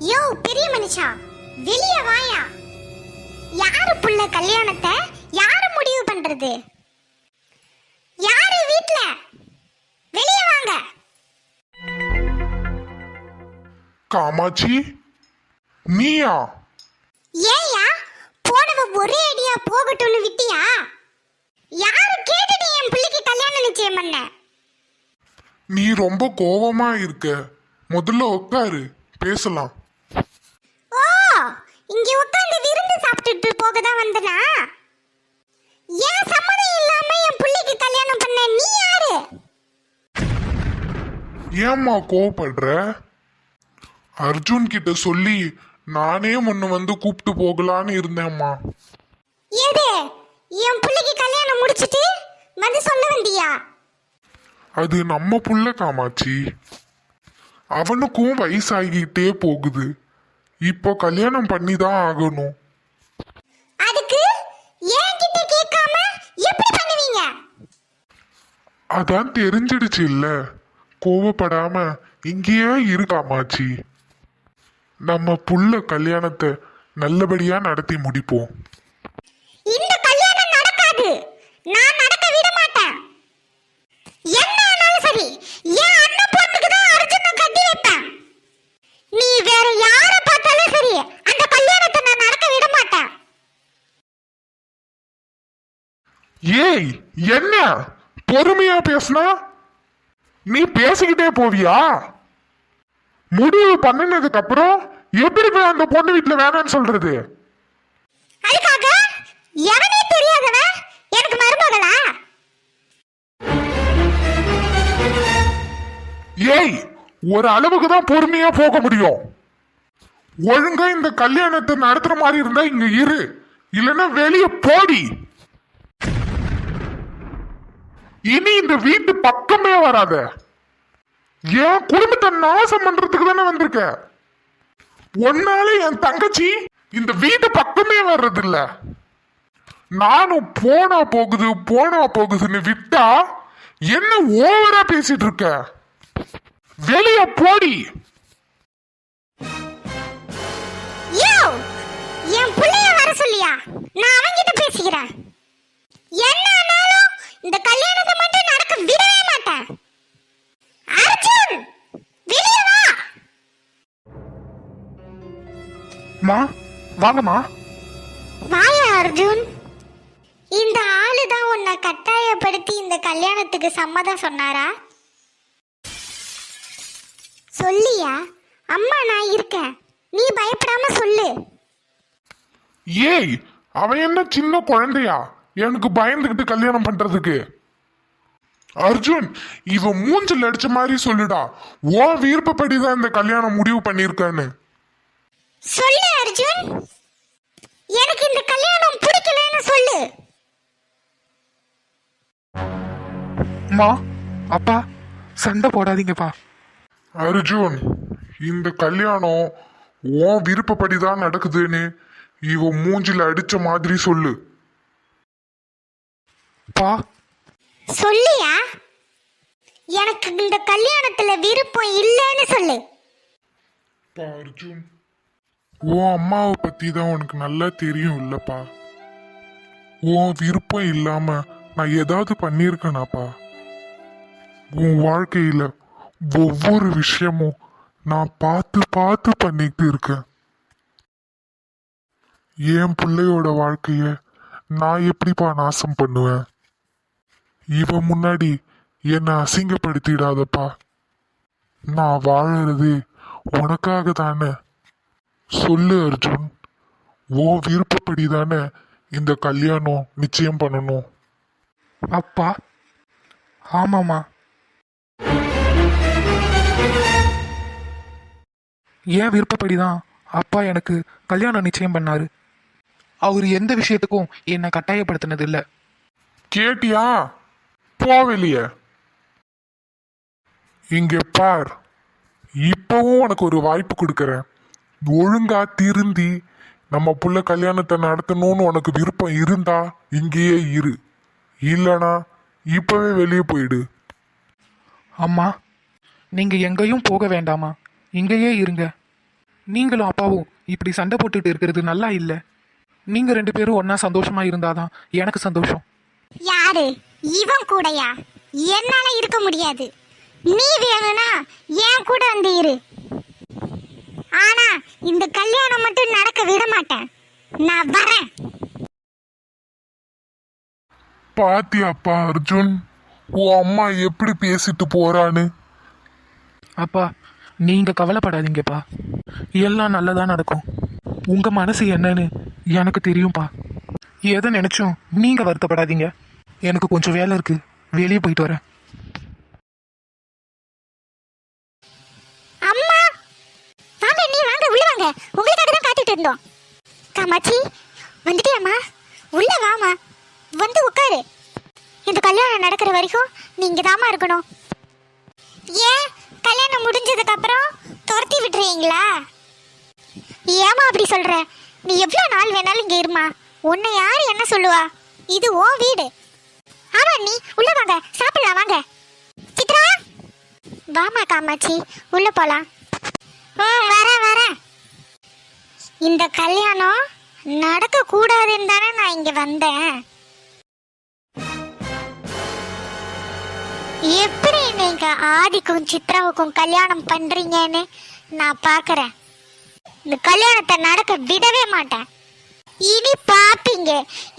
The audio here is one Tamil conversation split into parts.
யோ பெரிய மனுஷா வெளிய வாயா. யாரு புள்ள கல்யாணத்தை? யாரு முடிவு பண்றது? யாரு வீட்ல? வெளிய வாங்க. காமாட்சி நீயா? ஏயா போனவ ஒரே அடியா போகட்டும்னு விட்டியா? யாரு கேட்டுட்டு என் பிள்ளைக்கு கல்யாணம் நிச்சயம் பண்ண? நீ ரொம்ப கோவமா இருக்க. முதல்ல உட்காரு பேசலாம் ஓ இங்க உட்கார்ந்து விருந்து சாப்பிட்டுட்டு போக தான் வந்தனா ஏன் சம்மதம் இல்லாம என் பிள்ளைக்கு கல்யாணம் பண்ண நீ யாரு ஏம்மா கோவப்படுற? அர்ஜுன் கிட்ட சொல்லி நானே முன்ன வந்து கூப்பிட்டு போகலான்னு இருந்தேம்மா. எது என் பிள்ளைக்கு கல்யாணம் முடிச்சிட்டு வந்து சொல்ல வந்தியா? அது நம்ம புள்ள காமாட்சி. அவனுக்கும் வயசாகிட்டே போகுது. இப்போ கல்யாணம் பண்ணி தான் ஆகணும். அதுக்கு என்கிட்ட கேட்காம எப்படி பண்ணுவீங்க? அதான் தெரிஞ்சிடுச்சு இல்ல. கோவப்படாம இங்கேயே இரு காமாட்சி. நம்ம புள்ள கல்யாணத்தை நல்லபடியா நடத்தி முடிப்போம். இந்த கல்யாணம் நடக்காது. நான் நடக்க விட மாட்டேன். என்ன ஆனாலும் சரி என் அண்ணன் பொண்ணுக்கு தான் அர்ஜுனை கட்டி வைப்பேன். நீ வேற யார பார்த்தாலும் சரி அந்த கல்யாணத்தை நான் நடக்க விட மாட்டேன். ஏய் என்ன? பொறுமையா பேசுனா? நீ பேசிக்கிட்டே போவியா? முடிவு பண்ணினதுக்கு அப்புறம் எப்படி போய் அந்த பொண்ணு வீட்டுல வேணாம்னு சொல்றது? அதுக்காக எவனே தெரியாதவன் எனக்கு மருமகளா? ஏய் ஒரு அளவுக்கு தான் பொறுமையா போக முடியும். ஒழுங்கா இந்த கல்யாணத்தை நடத்துற மாதிரி இருந்தா இங்க இரு. இல்லைன்னா வெளியே போடி. இனி இந்த வீட்டு பக்கமே வராத. என் குடும்பத்தை நாசம் பண்றதுக்கு தானே வந்திருக்க. ஒன்னால என் தங்கச்சி இந்த வீட்டு பக்கமே வர்றது இல்ல நானும் போனா போகுது போனா போகுதுன்னு விட்டா என்ன ஓவரா பேசிட்டு இருக்க? வெளிய போடி. என் பிள்ளைய வர சொல்லியா? நான் அவங்கிட்ட பேசிக்கிறேன். என்ன இந்த கல்யாணத்தை மட்டும் நடக்க விடவே மாட்டேன். அர்ஜுன் வெளியே வா. மா வாங்கம்மா. வாயா அர்ஜுன். இந்த ஆளு தான் உன்னை கட்டாயப்படுத்தி இந்த கல்யாணத்துக்கு சம்மதம் சொன்னாரா? சொல்லியா? அம்மா நான் இருக்கேன். நீ பயப்படாம சொல்லு. ஏய் அவன் என்ன சின்ன குழந்தையா? எனக்கு பயந்துகிட்டு கல்யாணம் பண்றதுக்கு. அர்ஜுன் இவன் மூஞ்சில் அடிச்ச மாதிரி சொல்லுடா. ஓ விருப்பப்படிதான் இந்த கல்யாணம் முடிவு பண்ணிருக்கான்னு சொல்லு அர்ஜுன். எனக்கு இந்த கல்யாணம் பிடிக்கலன்னு சொல்லு. மா அப்பா சண்டை போடாதீங்கப்பா. அர்ஜுன் இந்த கல்யாணம் உன் விருப்பப்படிதான் நடக்குதுன்னு இவன் மூஞ்சில அடிச்ச மாதிரி சொல்லு. பா. சொல்லியா? எனக்கு இந்த கல்யாணத்துல விருப்பம் இல்லைன்னு சொல்லு. பா அர்ஜுன். உன் அம்மாவை பத்தி தான் உனக்கு நல்லா தெரியும் இல்லப்பா. உன் விருப்பம் இல்லாம நான் ஏதாவது பண்ணியிருக்கேனாப்பா. உன் வாழ்க்கையில ஒவ்வொரு விஷயமும் நான் பார்த்து பார்த்து பண்ணிட்டு இருக்கேன். என் பிள்ளையோட வாழ்க்கைய நான் எப்படிப்பா நாசம் பண்ணுவேன்? இவன் முன்னாடி என்னை அசிங்கப்படுத்திடாதப்பா. நான் வாழறது உனக்காக தானே சொல்லு அர்ஜுன். ஓ விருப்பப்படி தானே இந்த கல்யாணம் நிச்சயம் பண்ணணும். அப்பா. ஆமாம்மா. ஏன் விருப்பப்படி தான் அப்பா எனக்கு கல்யாணம் நிச்சயம் பண்ணாரு? அவர் எந்த விஷயத்துக்கும் என்னை கட்டாயப்படுத்தினது இல்லை கேட்டியா? போ வெளிய இங்க பார். இப்பவும் உனக்கு ஒரு வாய்ப்பு கொடுக்கறேன். ஒழுங்கா திருந்தி. நம்ம புள்ள கல்யாணத்தை நடத்தணும்னு உனக்கு விருப்பம் இருந்தா இங்கேயே இரு. இல்லனா இப்பவே வெளியே போயிடு. அம்மா நீங்கள் எங்கேயும் போக வேண்டாமா? இங்கேயே இருங்க. நீங்களும் அப்பாவும் இப்படி சண்டை போட்டுட்டு இருக்கிறது நல்லா இல்லை. நீங்க ரெண்டு பேரும் ஒன்றா சந்தோஷமா இருந்தாதான் எனக்கு சந்தோஷம். யாரு? இவன் கூடயா? என்னால இருக்க முடியாது. நீ வேணும்னா என் கூட வந்து இரு. ஆனா இந்த கல்யாணம் மட்டும் நடக்க விட மாட்டேன். நான் வரேன். பாத்தியாப்பா அர்ஜுன்? உன் அம்மா எப்படி பேசிட்டு போறான்னு? அப்பா நீங்க கவலைப்படாதீங்கப்பா. எல்லாம் நல்லதா நடக்கும். உங்க மனசு என்னன்னு எனக்கு தெரியும்ப்பா எதை நினைச்சும் நீங்க வருத்தப்படாதீங்க. எனக்கு கொஞ்சம் வேலை இருக்கு. வெளியே போயிட்டு வரேன். அம்மா! வாங்க நீ வாங்க உள்ள வாங்க. உங்களுக்காக தான் காத்துட்டு இருந்தோம். காமாட்சி வந்துட்டியாம்மா? உள்ள வாமா வந்து உட்காரு. இந்த கல்யாணம் நடக்கிற வரைக்கும் நீங்க தாமா இருக்கணும். ஏன்? கல்யாணம் முடிஞ்சதுக்கு அப்புறம் துரத்தி விட்டுறீங்களா? ஏமா அப்படி சொல்ற? நீ எவ்வளவு நாள் வேணாலும் இங்க இருமா உன்னை யாரு என்ன சொல்லுவா? இது ஓ வீடு. ஆமா நீ உள்ள வாங்க. சாப்பிடலாம் வாங்க. சித்ரா? வாமா காமாட்சி. உள்ள போலாம். ம் வரேன் வரேன். இந்த கல்யாணம் நடக்க கூடாதுன்னு தானே நான் இங்க வந்தேன். எப்படி நீங்க ஆதிக்கும் சித்ராவுக்கும் கல்யாணம் பண்றீங்கன்னு நான் பாக்குறேன் இந்த கல்யாணத்தை நடக்க விடவே மாட்டேன். இனி பாப்பீங்க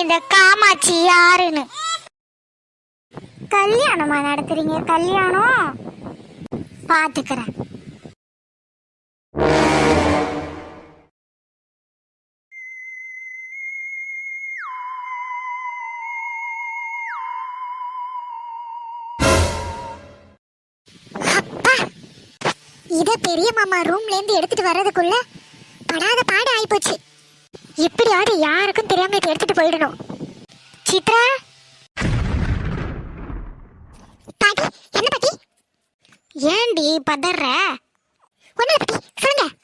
இந்த காமாட்சி யாருன்னு. கல்யாணமா நடத்துறீங்க? கல்யாணம்? பாத்துக்கிறேன். அப்பா இத பெரிய மாமா ரூம்ல இருந்து எடுத்துட்டு வர்றதுக்குள்ள படாத பாடு ஆயிப்போச்சு. எப்படியாவது யாருக்கும் தெரியாம இதை எடுத்துட்டு போயிடணும். சித்ரா? பாட்டி என்ன பாட்டி? ஏண்டி பதற? ஒண்ணு பாட்டி சொல்லுங்க.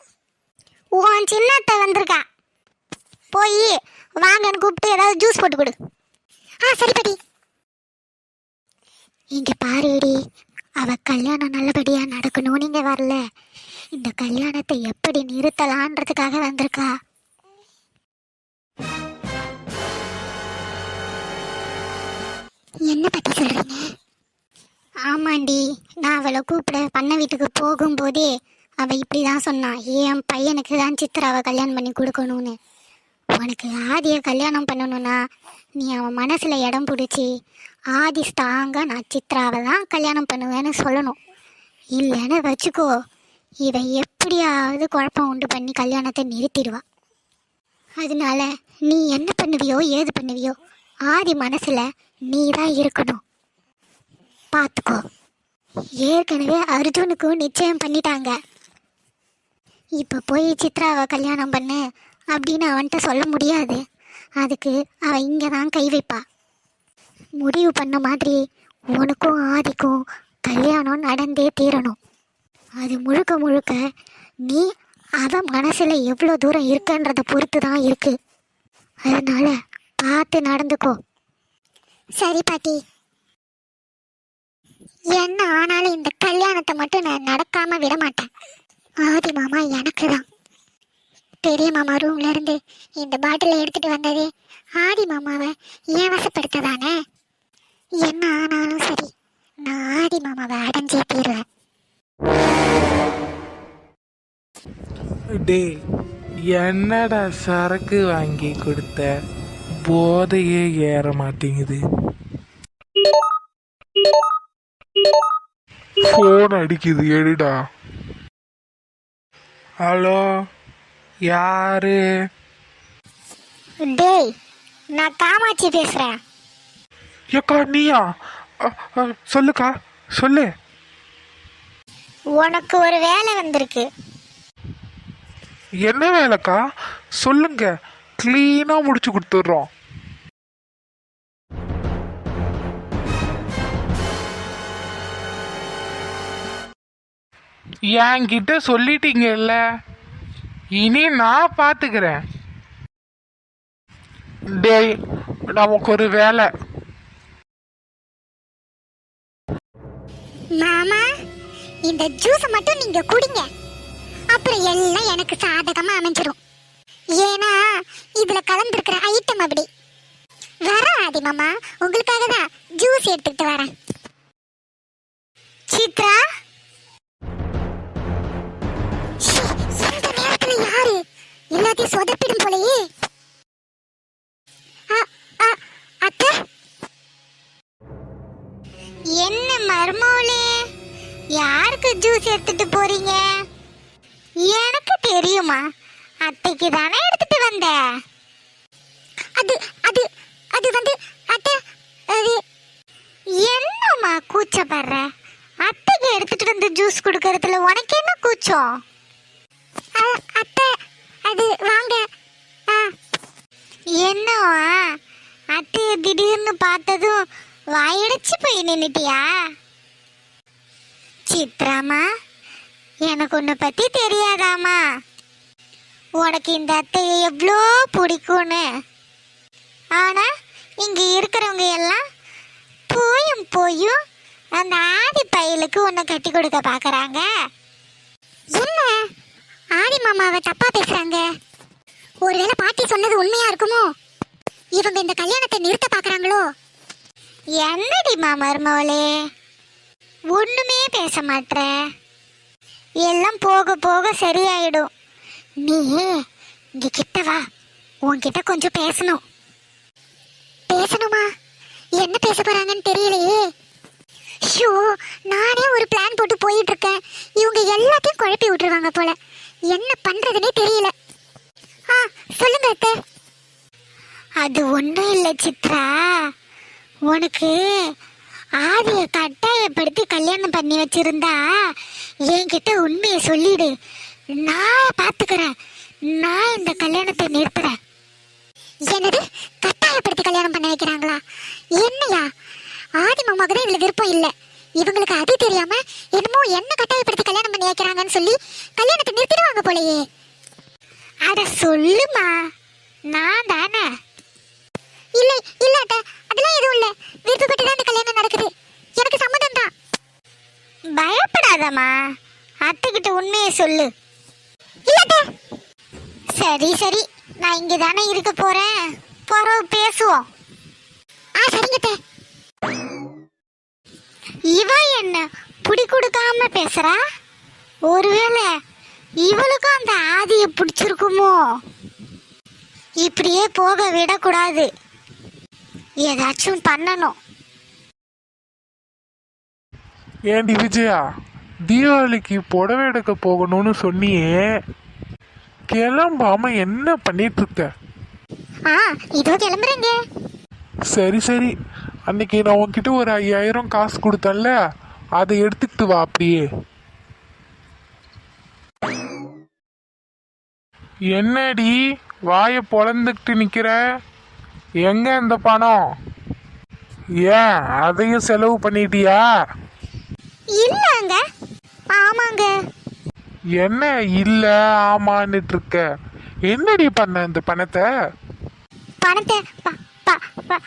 உன் சின்னத்தை வந்திருக்கா. போய் வாங்கன்னு கூப்பிட்டு ஏதாவது ஜூஸ் போட்டு கொடு. ஆ சரி பாட்டி. இங்க பாருடி அவ கல்யாணம் நல்லபடியா நடக்கணும் நீங்க வரல. இந்த கல்யாணத்தை எப்படி நிறுத்தலான்றதுக்காக வந்திருக்கா. என்ன பற்றி சொல்கிறீங்க ஆமாண்டி நான் அவளை கூப்பிட பண்ண வீட்டுக்கு போகும்போதே அவள் இப்படி தான் சொன்னான் என் பையனுக்கு தான் சித்ராவை கல்யாணம் பண்ணி கொடுக்கணும்னு. உனக்கு ஆதியை கல்யாணம் பண்ணணும்னா நீ அவன் மனசில் இடம் பிடிச்சி ஆதி ஸ்ட்ராங்கா நான் சித்ராவை தான் கல்யாணம் பண்ணுவேன்னு சொல்லணும். இல்லைன்னு வச்சுக்கோ இவ எப்படியாவது குழப்பம் உண்டு பண்ணி கல்யாணத்தை நிறுத்திடுவா. அதனால நீ என்ன பண்ணுவியோ ஏது பண்ணுவியோ ஆதி மனசில் நீ தான் இருக்கணும். பார்த்துக்கோ ஏற்கனவே அர்ஜுனுக்கும் நிச்சயம் பண்ணிட்டாங்க. இப்போ போய் சித்ராவை கல்யாணம் பண்ணு அப்படின்னு அவன்கிட்ட சொல்ல முடியாது. அதுக்கு அவன் இங்கே தான் கை வைப்பா. முடிவு பண்ண மாதிரி உனக்கும் ஆதிக்கும் கல்யாணம் நடந்தே தீரணும். அது முழுக்க முழுக்க நீ அவன் மனசில் எவ்வளோ தூரம் இருக்கன்றதை பொறுத்து தான் இருக்கு. அதனால பார்த்து நடந்துக்கோ. சரி பாட்டி. என்ன ஆனாலும் இந்த கல்யாணத்தை மட்டும் நான் நடக்காம விட மாட்டேன். ஆதி மாமா எனக்கு தான் பெரிய மாமா ரூம்ல இருந்து இந்த பாட்டிலை எடுத்துட்டு வந்ததே ஆதி மாமாவை ஏன் வசப்படுத்ததானே? என்ன ஆனாலும் சரி நான் ஆதி மாமாவை அடைஞ்சே தீருவேன். டே என்னடா சரக்கு வாங்கி கொடுத்த? போதையே ஏற மாட்டேங்குது. ஃபோன் அடிக்குது எடுடா. ஹலோ யாரு? டேய் நான் காமாட்சி பேசுறேன். ஏக்கா நீயா? அ, அ, சொல்லுக்கா சொல்லு. உனக்கு ஒரு வேலை வந்திருக்கு. என்ன வேலைக்கா? சொல்லுங்க. க்ளீனாக முடிச்சு கொடுத்துட்றோம். என்கிட்ட சொல்லிட்டீங்கல்ல? இனி நான் பார்த்துக்கிறேன் டேய் நமக்கு ஒரு வேலை. மாமா இந்த ஜூஸ் மட்டும் நீங்க குடிங்க. அப்புறம் எல்லாம் எனக்கு சாதகமா அமைஞ்சிரும். ஏன்னா இதுல கலந்துருக்கிற ஐட்டம் அப்படி. வர ஆதி மாமா. உங்களுக்காக தான் ஜூஸ் எடுத்துக்கிட்டு வரேன். சித்ரா? சொந்த நேரத்துல யாரு? எல்லாத்தையும் சொதப்பிடும் போலயே. அத்தை? என்ன மர்மோலே யாருக்கு ஜூஸ் எடுத்துட்டு போறீங்க? எனக்கு தெரியுமா? அத்தைக்கு தானே எடுத்துட்டு வந்த? அது அது அது வந்து அத்தை அது என்னம்மா கூச்சப்படுற? அத்தைக்கு எடுத்துட்டு வந்து ஜூஸ் கொடுக்கறதுல உனக்கு என்ன கூச்சம்? அத்தை அது வாங்க. ஆ என்னவா? அத்தைய திடீர்னு பார்த்ததும் வாயடைச்சு போய் நின்னுட்டியா? சித்ராமா எனக்கு உன்னை பத்தி தெரியாதாமா? உனக்கு இந்த அத்தையை எவ்வளோ பிடிக்கும்னு. ஆனால் இங்கே இருக்கிறவங்க எல்லாம் போயும் போயும் அந்த ஆதி பயலுக்கு உன்னை கட்டி கொடுக்க பார்க்குறாங்க என்ன? ஆதி மாமாவை தப்பாக பேசுகிறாங்க ஒருவேளை பாட்டி சொன்னது உண்மையாக இருக்குமோ? இவங்க இந்த கல்யாணத்தை நிறுத்த பார்க்குறாங்களோ என்னடி மருமவளே ஒன்றுமே பேச மாட்டேற எல்லாம் போக போக சரியாயிடும். நீ இங்க கிட்ட வா. உன்கிட்ட கொஞ்சம் பேசணும். பேசணுமா? என்ன பேச போறாங்கன்னு தெரியலையே. ஷோ நானே ஒரு பிளான் போட்டு போயிட்டு இருக்கேன் இவங்க எல்லாத்தையும் குழப்பி விட்டுருவாங்க போல. என்ன பண்றதுனே தெரியல. ஆ சொல்லுங்க அத்தை. அது ஒன்றும் இல்லை சித்ரா. உனக்கு ஆதியை கட்டாயப்படுத்தி கல்யாணம் பண்ணி வச்சிருந்தா என்கிட்ட உண்மையை சொல்லிடு. நான் பார்த்துக்கிறேன். நான் இந்த கல்யாணத்தை நிறுத்துறேன். என்னது? கட்டாயப்படுத்தி கல்யாணம் பண்ண வைக்கிறாங்களா? என்னையா? ஆதி மாமாவுக்கு தான் இதுல விருப்பம் இல்லை. இவங்களுக்கு அது தெரியாம என்னமோ என்ன கட்டாயப்படுத்தி கல்யாணம் பண்ணி வைக்கிறாங்கன்னு சொல்லி கல்யாணத்தை நிறுத்திடுவாங்க போலயே. அட சொல்லுமா. நான் தானே? இல்லை இல்ல அதெல்லாம் எதுவும் இல்ல. விருப்பப்பட்டு தான் கல்யாணம் நடக்குது. எனக்கு சம்மதம் தான் பயப்படாதம்மா. அத்தைக்கிட்ட உண்மையை சொல்லு. சரி சரி. நான் இங்க தானே இருக்க போறேன். போறோம் பேசுவோம். ஆ சரிங்க இவ என்ன புடி கொடுக்காம பேசுறா? ஒருவேளை இவளுக்கும் அந்த ஆதியை பிடிச்சிருக்குமோ? இப்படியே போக விடக்கூடாது. ஏதாச்சும் பண்ணணும். ஏண்டி விஜயா? தீபாவளிக்கு புடவை எடுக்க போகணும்னு சொன்னியே. கிளம்பாம என்ன பண்ணிட்டு இருக்க ஆ இதோ கிளம்புறேங்க. சரி சரி. அன்னைக்கு நான் உன்கிட்ட ஒரு ஐயாயிரம் காசு கொடுத்தேன்ல. அதை எடுத்துக்கிட்டு வா அப்படியே. என்னடி வாயை பொழந்துக்கிட்டு நிக்கிற? எங்க இந்த பணம்? ஏன் அதையும் செலவு பண்ணிட்டியா? இல்லங்க. ஆமாங்க. என்ன இல்ல ஆமான்னுட்டு இருக்க என்னடி பண்ண இந்த பணத்தை? பணத்தை ப- ப- ப-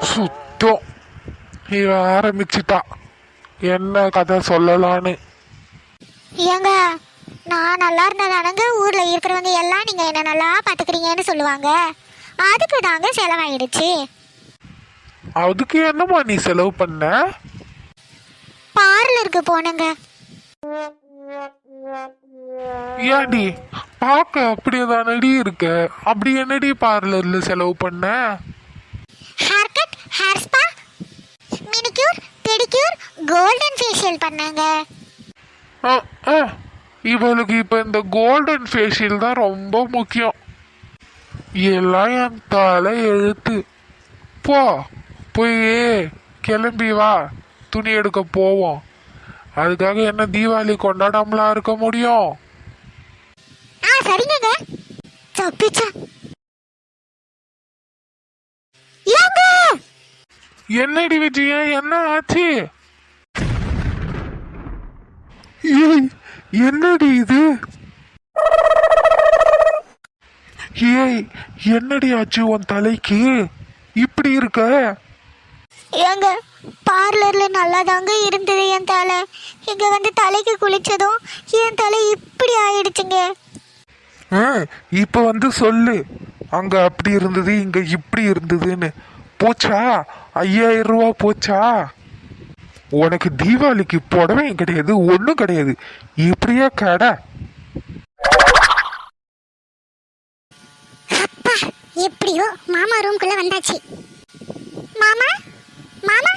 சுத்தம் இவ ஆரம்பிச்சிட்டா. என்ன கதை சொல்லலான்னு. ஏங்க நான் நல்லா இருந்ததானங்க ஊர்ல இருக்கிறவங்க எல்லாம் நீங்க என்ன நல்லா பாத்துக்கிறீங்கன்னு சொல்லுவாங்க. அதுக்கு தாங்க செலவாயிடுச்சு. அதுக்கு என்னம்மா நீ செலவு பண்ண? பார்லருக்கு போனங்க. ஏன்டி பார்க்க அப்படியே தானடி இருக்க? அப்படி என்னடி பார்லர்ல செலவு பண்ண? Hair cut hair spa manicure pedicure golden facial பண்ணாங்க. இவளுக்கு இப்ப இந்த கோல்டன் ஃபேஷியல் தான் ரொம்ப முக்கியம். எல்லாம் என் தலை எழுத்து. போ போய் கிளம்பி வா. துணி எடுக்க போவோம். அதுக்காக என்ன தீபாவளி கொண்டாடாமலா இருக்க முடியும்? ஆ சரிங்க தப்பிச்சா என்னடி விஜயா என்ன ஆச்சு? ஏய் என்னடி இது? ஏய் என்னடி ஆச்சு உன் தலைக்கு? இப்படி இருக்க? ஏங்க பார்லர்ல நல்லா தாங்க இருந்தது என் தலை. இங்க வந்து தலைக்கு குளிச்சதும் என் தலை இப்படி ஆயிடுச்சுங்க. ஆ இப்போ வந்து சொல்லு. அங்க அப்படி இருந்தது இங்க இப்படி இருந்ததுன்னு. போச்சா? ஐயாயிரம் ரூபா போச்சா? உனக்கு தீபாவளிக்கு புடவையும் கிடையாது ஒன்றும் கிடையாது. இப்படியா கடை? எப்படியோ மாமா ரூம்குள்ள வந்தாச்சு. மாமா? மாமா?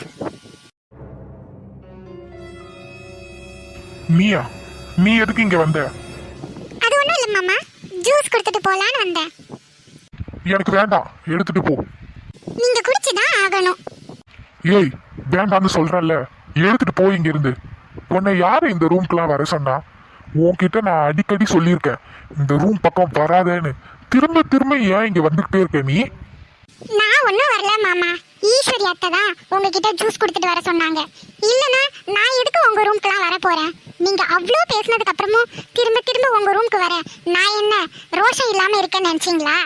நீயா? நீ எதுக்கு இங்க வந்த? அது ஒண்ணும் இல்ல மாமா. ஜூஸ் கொடுத்துட்டு போலான்னு வந்தேன். எனக்கு வேண்டாம். எடுத்துட்டு போ. நீங்க குடிச்சுதான் ஆகணும். ஏய் வேண்டாம்னு சொல்றேன்ல எடுத்துட்டு போ இங்க இருந்து உன்னை யாரு இந்த ரூம்க்குலாம் வர சொன்னா? உன்கிட்ட நான் அடிக்கடி சொல்லியிருக்கேன். இந்த ரூம் பக்கம் வராதேன்னு. திரும்ப திரும்ப ஏன் இங்க வந்துகிட்டே இருக்க நீ? நான் ஒன்றும் வரல மாமா. ஈஸ்வரி அத்தை தான் உங்ககிட்ட ஜூஸ் கொடுத்துட்டு வர சொன்னாங்க. இல்லைன்னா நான் எதுக்கு உங்கள் ரூம்க்குலாம் வர போகிறேன் நீங்கள் அவ்வளோ பேசினதுக்கு அப்புறமும் திரும்ப திரும்ப உங்கள் ரூம்க்கு வரேன். நான் என்ன ரோஷம் இல்லாமல் இருக்கேன்னு நினச்சிங்களா?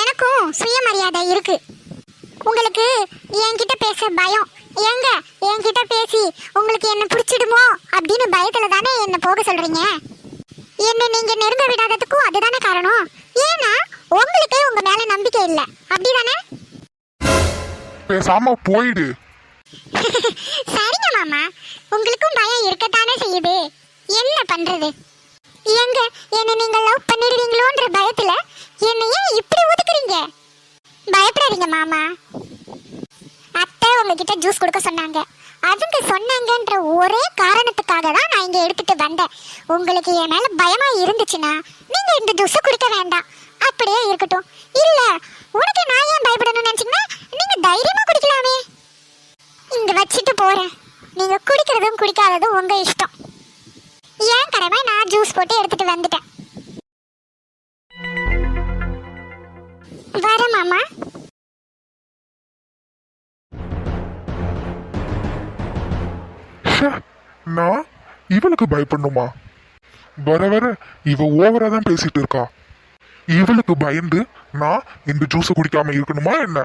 எனக்கும் சுயமரியாதை இருக்கு. உங்களுக்கு என்கிட்ட பேச பயம். ஏங்க என்கிட்ட பேசி உங்களுக்கு என்ன பிடிச்சிடுமோ அப்படின்னு பயத்தில் தானே என்னை போக சொல்கிறீங்க என்னை நீங்கள் நெருங்க விடாததுக்கும் அதுதானே காரணம். ஏன்னா உங்களுக்கே உங்க மேல நம்பிக்கை இல்ல. அப்படிதானே? பேசாம போயிடு. சரிங்க மாமா. உங்களுக்கும் பயம் இருக்கத்தானே செய்யுது? என்ன பண்றது? எங்க? என்ன நீங்க லவ் பண்ணிடுவீங்களோன்ற பயத்துல என்ன ஏன் இப்படி ஒதுக்குறீங்க? பயப்படாதீங்க மாமா. அத்தை உங்ககிட்ட ஜூஸ் கொடுக்க சொன்னாங்க. அதுங்க சொன்னாங்கன்ற ஒரே காரணத்துக்காக தான் நான் இங்கே எடுத்துட்டு வந்தேன். உங்களுக்கு என் மேலே பயமாக இருந்துச்சுன்னா நீங்கள் இந்த ஜூஸ் குடிக்க வேண்டாம். அப்படியே இருக்கட்டும். இல்லை உனக்கு நான் ஏன் பயப்படணும்னு நினச்சிங்கன்னா நீங்கள் தைரியமாக குடிக்கலாமே. இங்கே வச்சுட்டு போகிறேன் நீங்கள் குடிக்கிறதும் குடிக்காததும் உங்கள் இஷ்டம். ஏன் கடமை? நான் ஜூஸ் போட்டு எடுத்துகிட்டு வந்துட்டேன். வர மாமா. இவளுக்கு பயப்படணுமா? வர வர இவ ஓவரா தான் பேசிட்டு இருக்கா. இவளுக்கு பயந்து நான் இந்த ஜூஸை குடிக்காம இருக்கணுமா என்ன?